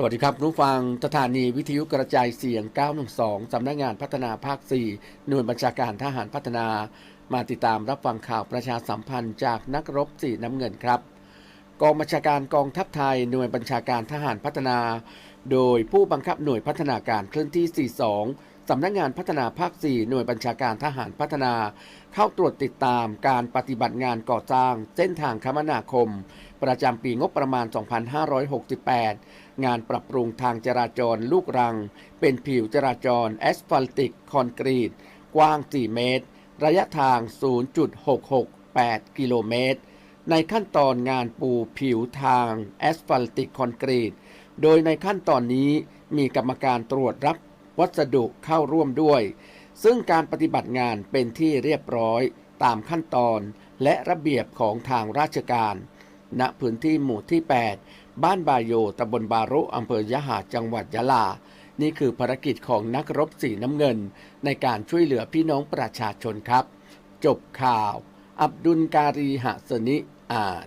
สวัสดีครับรู้ฟังสถานีวิทยุกระจายเสียง 912 สำนักงานพัฒนาภาค 4 หน่วยบัญชาการทหารพัฒนา มาติดตามรับฟังข่าวประชาสัมพันธ์จากนักรบสีน้ำเงินครับ กองบัญชาการกองทัพไทย หน่วยบัญชาการทหารพัฒนา โดยผู้บังคับหน่วยพัฒนาการเคลื่อนที่ 42 สำนักงานพัฒนาภาค 4 หน่วยบัญชาการทหารพัฒนา เข้าตรวจติดตามการปฏิบัติงานก่อสร้าง เส้นทางคมนาคม ประจำปีงบประมาณ 2568 งานปรับปรุงทางจราจรลูกรัง เป็นผิวจราจรแอสฟัลติกคอนกรีต กว้าง 4 เมตร ระยะทาง 0.668 กิโลเมตร ในขั้นตอนงานปูผิวทางแอสฟัลติกคอนกรีต โดยในขั้นตอนนี้มีกรรมการตรวจรับ วัสดุเข้าร่วมด้วย ซึ่งการปฏิบัติงานเป็นที่เรียบร้อยตามขั้นตอนและระเบียบของทางราชการ ณพื้นที่หมู่ที่ 8 บ้านบาโยตำบลบารุอำเภอยะหาจังหวัดยะลา นี่คือภารกิจของนักรบสีน้ำเงิน ในการช่วยเหลือพี่น้องประชาชนครับ จบข่าว อับดุลการีหะสนิอ่าน